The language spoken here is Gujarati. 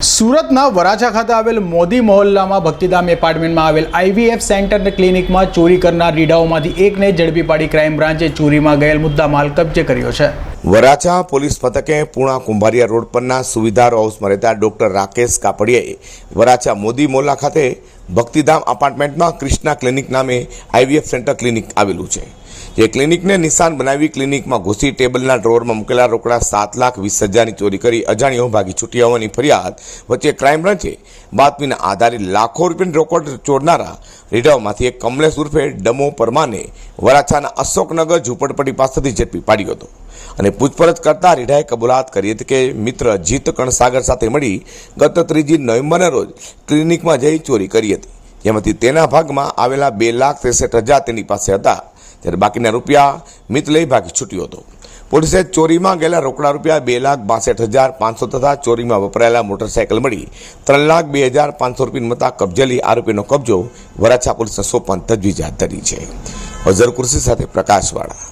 સુરતના વરાછા ખાતે આવેલ મોદી મહોલ્લામાં ભક્તિધામ એપાર્ટમેન્ટમાં આવેલ આઈવીએફ સેન્ટર ક્લિનિકમાં ચોરી કરનાર રીડાઓમાંથી એકને ઝડપી પાડી ક્રાઇમ બ્રાન્ચે ચોરીમાં ગયેલ મુદ્દા માલ કબજે કર્યો છે. વરાછા પોલીસ મથકે પૂણા કુંભારિયા રોડ પરના સુવિધાર હાઉસમાં રહેતા ડોક્ટર રાકેશ કાપડિયાએ વરાછા મોદી મોલ્લા ખાતે ભક્તિધામ અપાર્ટમેન્ટમાં ક્રિષ્ના ક્લિનિક નામે આઈવીએફ સેન્ટર ક્લિનિક આવેલું છે. જે ક્લિનિકને નિશાન બનાવી ક્લિનિકમાં ઘૂસી ટેબલના ડ્રોવરમાં મૂકેલા રોકડા સાત લાખ વીસ હજારની ચોરી કરી અજાણ્યો ભાગી છૂટ્યા હોવાની ફરિયાદ વચ્ચે ક્રાઇમ બ્રાન્ચે બાતમીના આધારે લાખો રૂપિયાની રોકડ ચોરનારા રીઢાઓમાંથી એક કમલેશ ઉર્ફે ડમો પરમાને વરાછાના અશોકનગર ઝૂંપડપટ્ટી પાસેથી ઝડપી પાડ્યો હતો અને પૂછપરછ કરતા રીઢાએ કબૂલાત કરી હતી કે મિત્ર જીત કણસાગર સાથે મળી ગત ત્રીજી નવેમ્બરના રોજ ક્લિનિકમાં જઈ ચોરી કરી હતી. જેમાંથી તેના ભાગમાં આવેલા બે લાખ ત્રેસઠ હજાર તેની પાસે હતા. ત્યારે બાકીના રૂપિયા મિત લઈ ભાગી છૂટ્યો હતો. પોલીસે ચોરીમાં ગયેલા રોકડા રૂપિયા બે લાખ બાસઠ હજાર પાંચસો તથા ચોરીમાં વપરાયેલા મોટરસાયકલ મળી ત્રણ લાખ બે હજાર પાંચસો રૂપિયા મતા કબજેલી આરોપીનો કબજો વરાછા પોલીસને સોંપવાની તજવીજ હાથ ધરી છે. અઝર સાથે પ્રકાશવાળા.